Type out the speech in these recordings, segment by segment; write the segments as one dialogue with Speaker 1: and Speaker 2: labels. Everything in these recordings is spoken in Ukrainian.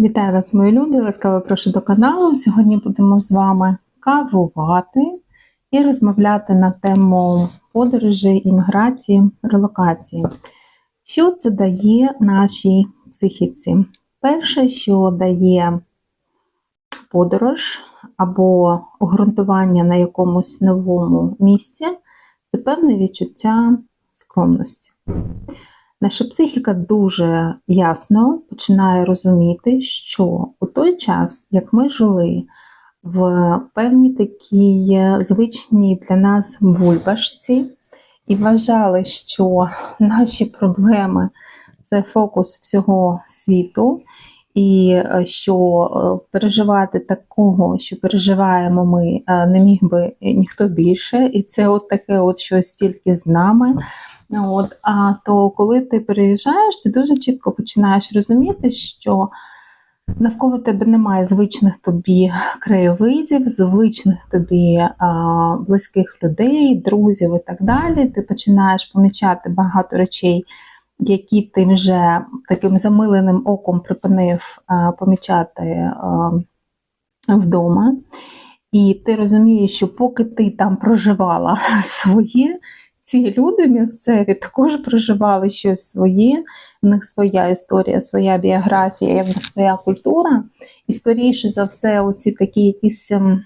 Speaker 1: Вітаю вас, мої любі! Ласкаво прошу до каналу. Сьогодні будемо з вами кавувати і розмовляти на тему подорожі, імміграції, релокації. Що це дає нашій психіці? Перше, що дає подорож або ґрунтування на якомусь новому місці, це певне відчуття скромності. Наша психіка дуже ясно починає розуміти, що у той час, як ми жили в певній такій звичній для нас бульбашці, і вважали, що наші проблеми це фокус всього світу, і що переживати такого, що переживаємо ми, не міг би ніхто більше, і це от таке от щось тільки з нами. От, А то коли ти переїжджаєш, ти дуже чітко починаєш розуміти, що навколо тебе немає звичних тобі краєвидів, звичних тобі а, близьких людей, друзів і так далі. Ти починаєш помічати багато речей, які ти вже таким замиленим оком припинив а, помічати а, вдома. І ти розумієш, що поки ти там проживала своє, ці люди місцеві також проживали щось своє, в них своя історія, своя біографія, якби своя культура. І, скоріше за все, оці такі якісь ем,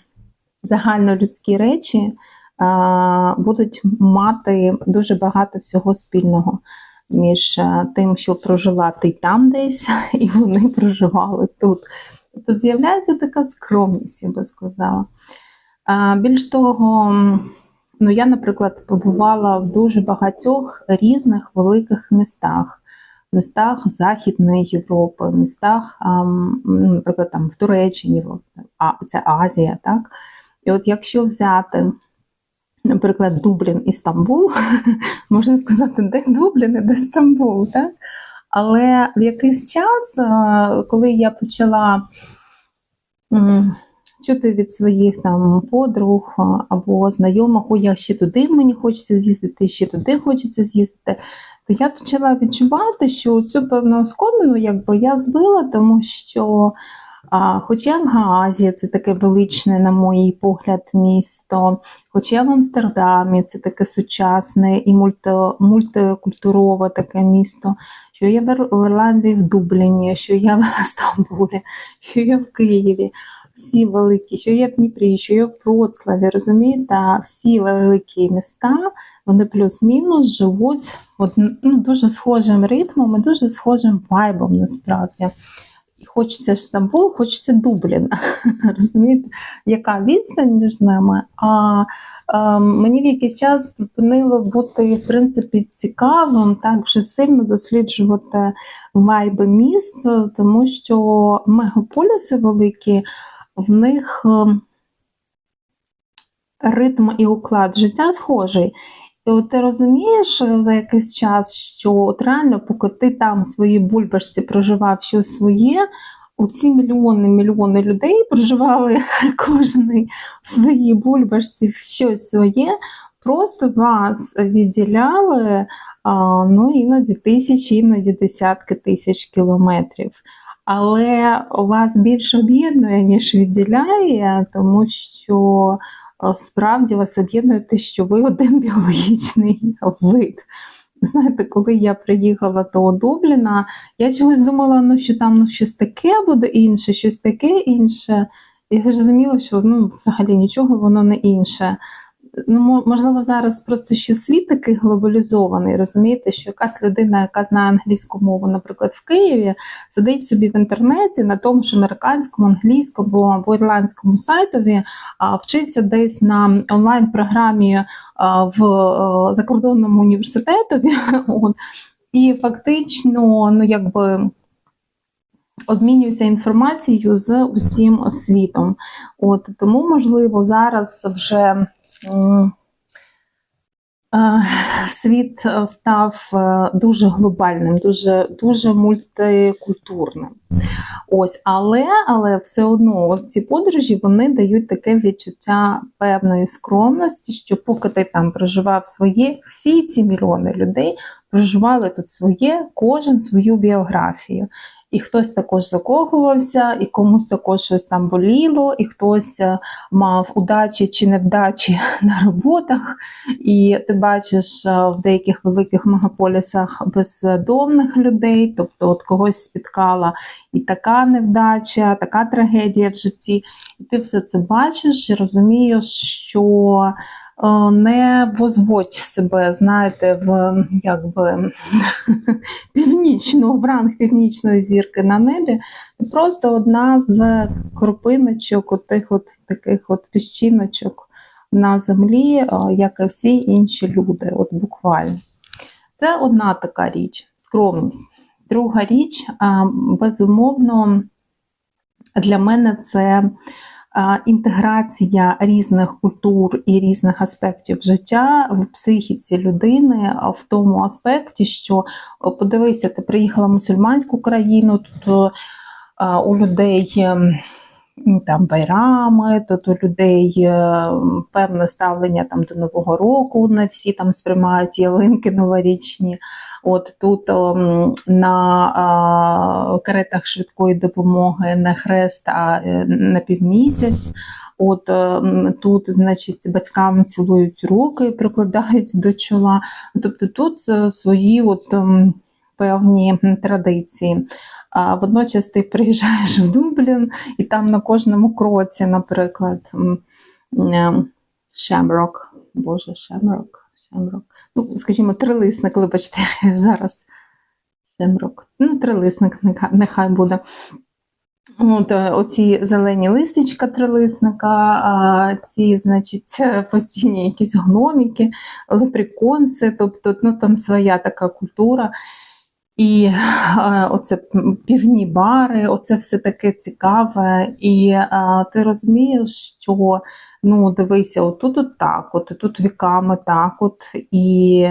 Speaker 1: загальнолюдські речі а, будуть мати дуже багато всього спільного між е, тим, що прожила ти там десь, і вони проживали тут. Тут з'являється така скромність, я би сказала. Більш того, Ну, я, наприклад, побувала в дуже багатьох різних великих містах, містах Західної Європи, містах, ну, наприклад, там в Туреччині, це Азія, так? І от якщо взяти, наприклад, Дублін і Стамбул, можна сказати, де Дублін і де Стамбул, так? Але в якийсь час, коли я почала чути від своїх там подруг або знайомих, о, я ще туди мені хочеться з'їздити, ще туди хочеться з'їздити. То я почала відчувати, що цю певну оскомину якби я збила, тому що, а, в Гаазі це таке величне, на мій погляд, місто, хоча в Амстердамі це таке сучасне і мульти, мультикультурове таке місто, що я в Ірландії в Дубліні, що я в Стамбулі, що я в Києві всі великі, що є в Дніпрі, що є в Вроцлаві, розумієте, всі великі міста, вони плюс-мінус живуть от, ну, дуже схожим ритмом і дуже схожим вайбом насправді. Хочеться Стамбул, хочеться Дублін. розумієте, яка відстань між ними? А мені в якийсь час припинило бути, в принципі, цікавим, так вже сильно досліджувати вайби міст, тому що мегаполіси великі в них ем, ритм і уклад життя схожий. І от ти розумієш е, за якийсь час, що от реально, поки ти там в своїй бульбашці проживав щось своє, оці мільйони мільйони людей проживали кожен в своїй бульбашці щось своє, просто вас відділяли ну, іноді тисячі, іноді десятки тисяч кілометрів але вас більше об'єднує, ніж відділяє, тому що е, справді вас об'єднує те, що ви один біологічний вид. Знаєте, коли я приїхала до Дубліна, я чогось думала, ну, що там ну, щось таке буде інше, щось таке інше. І зрозуміла, що ну, взагалі нічого воно не інше ну, можливо, зараз просто ще світ такий глобалізований, розумієте, що якась людина, яка знає англійську мову, наприклад, в Києві, сидить собі в інтернеті на тому ж американському, англійському або ірландському сайтові, а вчиться десь на онлайн-програмі в закордонному університетові. От, І фактично, ну якби. Обмінююся інформацією з усім світом. От Тому, можливо, зараз вже Світ е, став е, дуже глобальним, дуже дуже мультикультурним. Ось, Але але все одно ці подорожі вони дають таке відчуття певної скромності, що поки ти там проживав своє, всі ці мільйони людей проживали тут своє, кожен свою біографію. І хтось також закохувався, і комусь також щось там боліло, і хтось е, мав удачі чи невдачі на роботах. І ти бачиш е, в деяких великих мегаполісах бездомних людей, тобто от когось спіткала і така невдача, така трагедія в житті. І ти все це бачиш і розумієш, що не возводь себе, знаєте, в якби північну, в ранг північної зірки на небі. Просто одна з кропиночок, от тих от таких от піщиночок на землі, е, як і всі інші люди, от буквально. Це одна така річ, скромність. Друга річ, е, безумовно, для мене це інтеграція різних культур і різних аспектів життя в психіці людини в тому аспекті, що подивися, ти приїхала в мусульманську країну, тут у людей. Ем, там байрами, тут у людей е, певне ставлення там до Нового року, не всі там сприймають ялинки новорічні. От Тут о, ем, на а, каретах швидкої допомоги не хрест, а е, на півмісяць. От ем, тут, значить, батькам цілують руки, прикладають до чола. Тобто тут е, свої от ем, певні традиції. А водночас ти приїжджаєш в Дублін, і там на кожному кроці, наприклад, Шемрок, Боже, Шемрок, Шемрок. Ну, скажімо, трилисник, вибачте, зараз. Шемрок. Ну, трилисник, нехай буде. От, е, Оці зелені листечка трилисника, ці, значить, постійні якісь гноміки, леприконси, тобто ну, там своя така культура. І оце півні бари, оце все таке цікаве. І ти розумієш, що ну, дивися, отут от так, от тут віками так, от і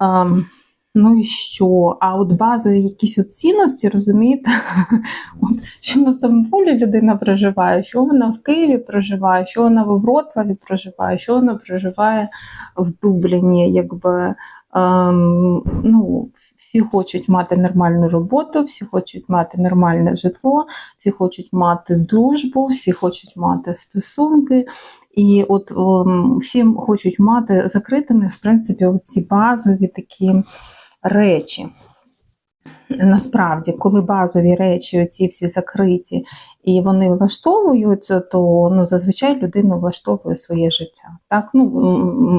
Speaker 1: ем, ну і що? А от базові якісь от цінності, розумієте, от, що в Стамбулі людина проживає, що вона в Києві проживає, що вона в Вроцлаві проживає, що вона проживає в Дубліні, якби. Ем, ну, всі хочуть мати нормальну роботу, всі хочуть мати нормальне житло, всі хочуть мати дружбу, всі хочуть мати стосунки. І от всі всім хочуть мати закритими, в принципі, ці базові такі речі. Насправді, коли базові речі, ці всі закриті, і вони влаштовуються, то ну, зазвичай людина влаштовує своє життя. Так? Ну,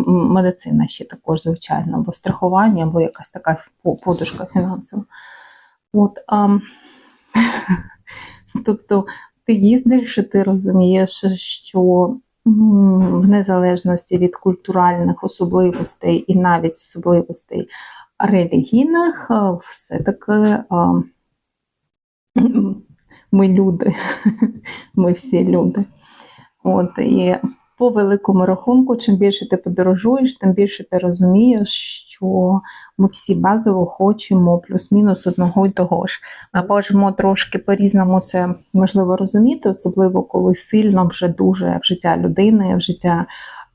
Speaker 1: Медицина ще також, звичайно, або страхування, або якась така подушка фінансова. От, а, Тобто ти їздиш, і ти розумієш, що в незалежності від культуральних особливостей і навіть особливостей релігійних, е, все-таки е, ми люди, ми всі люди. От, І по великому рахунку, чим більше ти подорожуєш, тим більше ти розумієш, що ми всі базово хочемо плюс-мінус одного й того ж. Ми можемо трошки по-різному це можливо розуміти, особливо коли сильно вже дуже в життя людини, в життя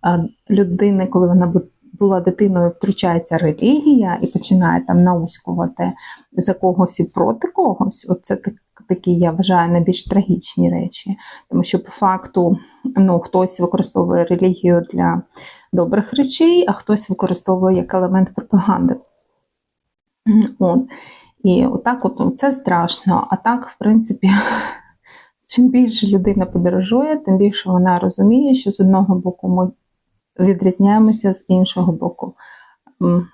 Speaker 1: е, людини, коли вона була дитиною, втручається релігія і починає там науськувати за когось і проти когось. Оце так. Такі, я вважаю, найбільш трагічні речі, тому що по факту ну, хтось використовує релігію для добрих речей, а хтось використовує як елемент пропаганди. От. І отак от, ну, це страшно. А так, в принципі, чим більше людина подорожує, тим більше вона розуміє, що з одного боку ми відрізняємося з іншого боку.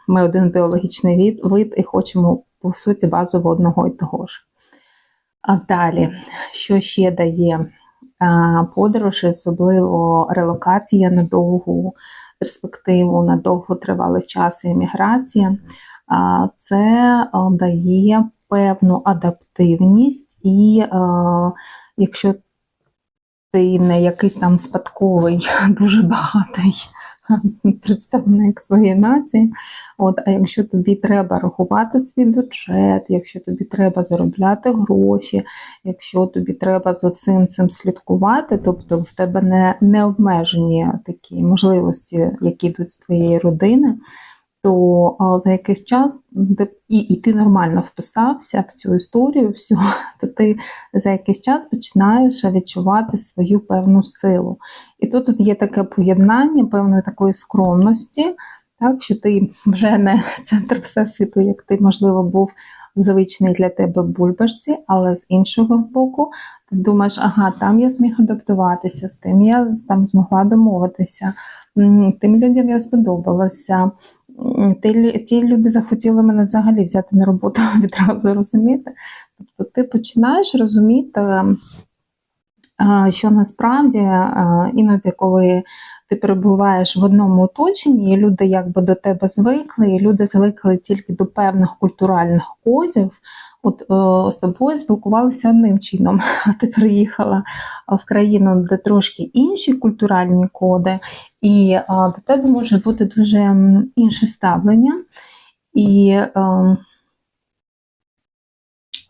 Speaker 1: Ми один біологічний вид, і хочемо, по суті, базово одного і того ж. А далі, що ще дає подорож, особливо релокація на довгу перспективу, на довготривалий час і еміграція, це дає певну адаптивність, і якщо ти не якийсь там спадковий, дуже багатий представник своєї нації. От, А якщо тобі треба рахувати свій бюджет, якщо тобі треба заробляти гроші, якщо тобі треба за цим цим слідкувати, тобто в тебе не, не обмежені такі можливості, які йдуть з твоєї родини, то за якийсь час і, і ти нормально вписався в цю історію, всю, то ти за якийсь час починаєш відчувати свою певну силу. І тут, тут є таке поєднання певної такої скромності, так, що ти вже не центр всесвіту, як ти, можливо, був в звичній для тебе бульбашці, але з іншого боку, ти думаєш, ага, там я зміг адаптуватися, з тим я там змогла домовитися, тим людям я сподобалася. Ті люди захотіли мене взагалі взяти на роботу відразу розуміти. Тобто ти починаєш розуміти, що насправді іноді, коли ти перебуваєш в одному оточенні, і люди якби до тебе звикли, і люди звикли тільки до певних культуральних кодів. От е, з тобою спілкувалися одним чином, а ти приїхала в країну, де трошки інші культуральні коди, і до тебе може бути дуже інше ставлення. І е,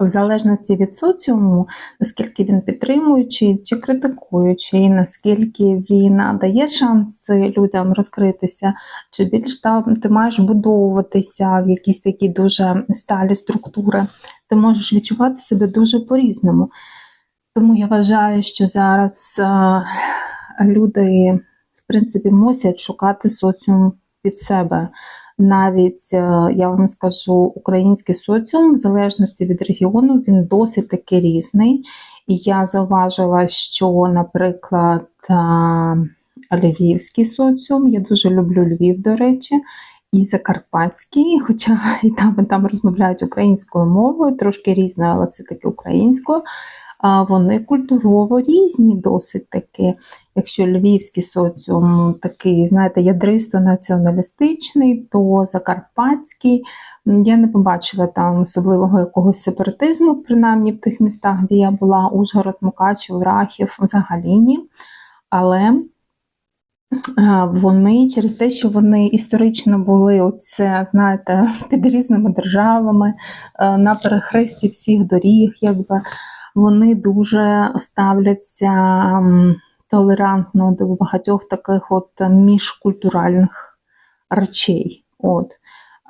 Speaker 1: в залежності від соціуму, наскільки він підтримуючий чи критикуючий, наскільки він дає шанс людям розкритися, чи більш там ти маєш вбудовуватися в якісь такі дуже сталі структури, ти можеш відчувати себе дуже по-різному. Тому я вважаю, що зараз е, люди, в принципі, мусять шукати соціум під себе. Навіть е, я вам скажу, український соціум, в залежності від регіону, він досить таки різний. І я зауважила, що, наприклад, е, львівський соціум, я дуже люблю Львів, до речі, і Закарпатський, хоча і там, і там розмовляють українською мовою, трошки різною, але це таки українською. Вони культурово різні досить таки. Якщо львівський соціум такий, знаєте, ядристо-націоналістичний, то закарпатський. Я не побачила там особливого якогось сепаратизму, принаймні в тих містах, де я була, Ужгород, Мукачев, Рахів, взагалі ні. Але вони через те, що вони історично були оце, знаєте, під різними державами, е, на перехресті всіх доріг, якби вони дуже ставляться толерантно до багатьох таких от міжкультуральних речей. От.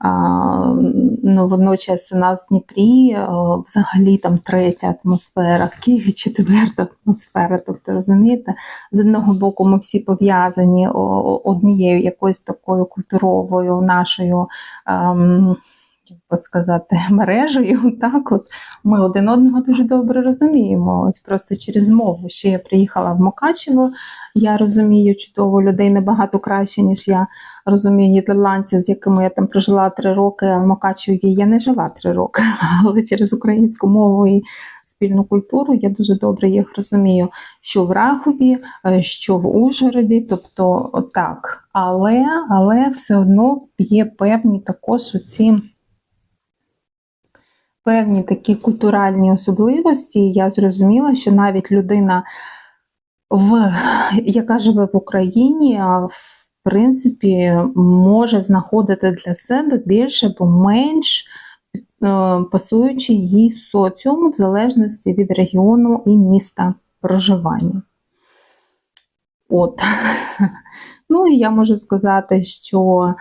Speaker 1: Ну, водночас у нас в Дніпрі взагалі там третя атмосфера, в Києві четверта атмосфера. Тобто, розумієте, з одного боку, ми всі пов'язані однією якоюсь такою культуровою нашою. ем, би сказати, мережею, так от ми один одного дуже добре розуміємо. Ось просто через мову, що я приїхала в Мукачево, я розумію чудово людей набагато краще, ніж я розумію нідерландців, з якими я там прожила три роки, а в Мукачеві я не жила три роки, але через українську мову і спільну культуру я дуже добре їх розумію, що в Рахові, е, що в Ужгороді, тобто так. Але, але все одно є певні також оці певні такі культуральні особливості. Я зрозуміла, що навіть людина, в, яка живе в Україні, в принципі, може знаходити для себе більше або менш е, пасуючи їй соціум в залежності від регіону і міста проживання. От. Ну і я можу сказати, що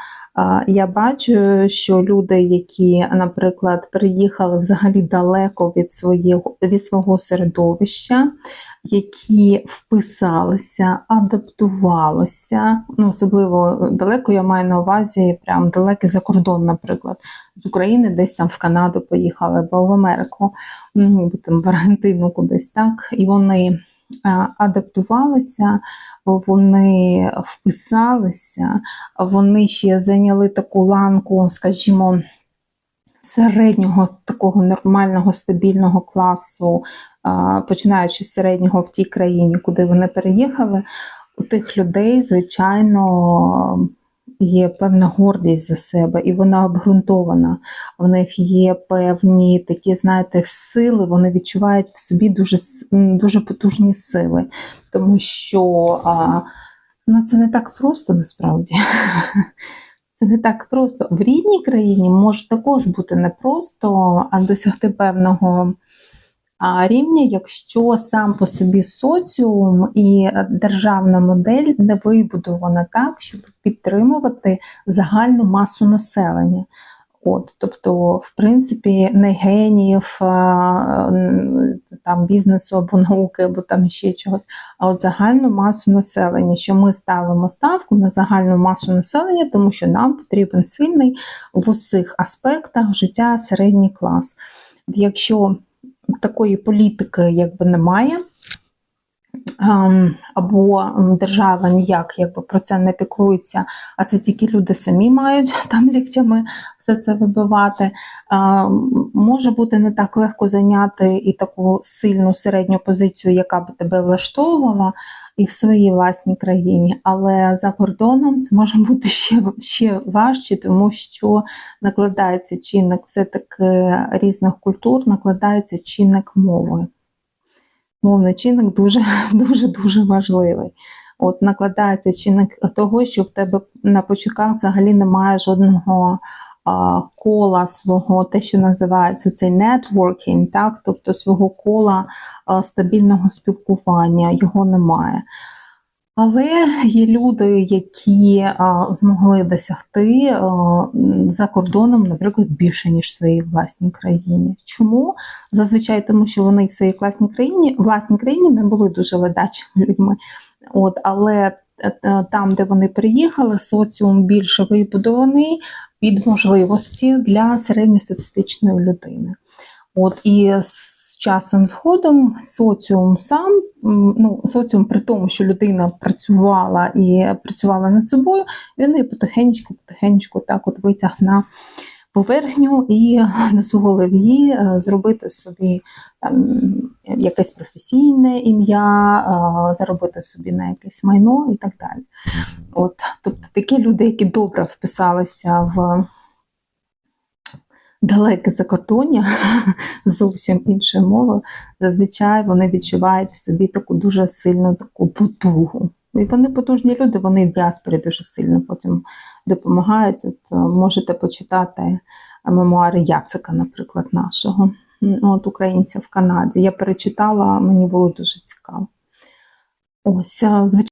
Speaker 1: я бачу, що люди, які, наприклад, приїхали взагалі далеко від свого, від свого середовища, які вписалися, адаптувалися, ну, особливо далеко я маю на увазі, прям далекий за кордон, наприклад, з України десь там в Канаду поїхали або в Америку, м, або там в Аргентину кудись, так, і вони адаптувалися, вони вписалися, вони ще зайняли таку ланку, скажімо, середнього такого нормального стабільного класу, починаючи з середнього в тій країні, куди вони переїхали, у тих людей, звичайно, є певна гордість за себе, і вона обґрунтована. В них є певні такі, знаєте, сили, вони відчувають в собі дуже, дуже потужні сили, тому що а, ну, це не так просто насправді. Це не так просто. В рідній країні може також бути непросто досягти певного рівня, якщо сам по собі соціум і державна модель не вибудована так, щоб підтримувати загальну масу населення. От, тобто, в принципі, не геніїв там бізнесу або науки, або там ще чогось, а от загальну масу населення, що ми ставимо ставку на загальну масу населення, тому що нам потрібен сильний в усіх аспектах життя середній клас. Якщо такої політики якби немає, ем, або держава ніяк якби про це не піклується, а це тільки люди самі мають там ліктями все це вибивати. ем, Може бути не так легко зайняти і таку сильну середню позицію, яка б тебе влаштовувала, і в своїй власній країні, але за кордоном це може бути ще, ще важче, тому що накладається чинник все-таки різних культур, накладається чинник мови. Мовний чинник дуже дуже дуже важливий. От накладається чинник того, що в тебе на почуках взагалі немає жодного а, кола свого, те, що називається цей нетворкінг, так, тобто свого кола а, стабільного спілкування, його немає. Але є люди, які а, змогли досягти а, за кордоном, наприклад, більше, ніж в своїй власній країні. Чому? Зазвичай тому, що вони в своїй власній країні, власній країні не були дуже ледачими людьми. От, але е, е, там, де вони приїхали, соціум більше вибудований під можливості для середньостатистичної людини. От, і з часом згодом соціум сам, ну, соціум при тому, що людина працювала і працювала над собою, він її потихеньку, потихеньку так от витяг на поверхню і дозволив їй е, зробити собі там якесь професійне ім'я, е, заробити собі на якесь майно і так далі. От, тобто такі люди, які добре вписалися в далеке закордоння зовсім іншою мовою, зазвичай вони відчувають в собі таку дуже сильну таку потугу. І вони потужні люди, вони в діаспорі дуже сильно потім допомагають. От, е, можете почитати мемуари Яцика, наприклад, нашого, от українця в Канаді. Я перечитала, мені було дуже цікаво. Ось, е, звичайно.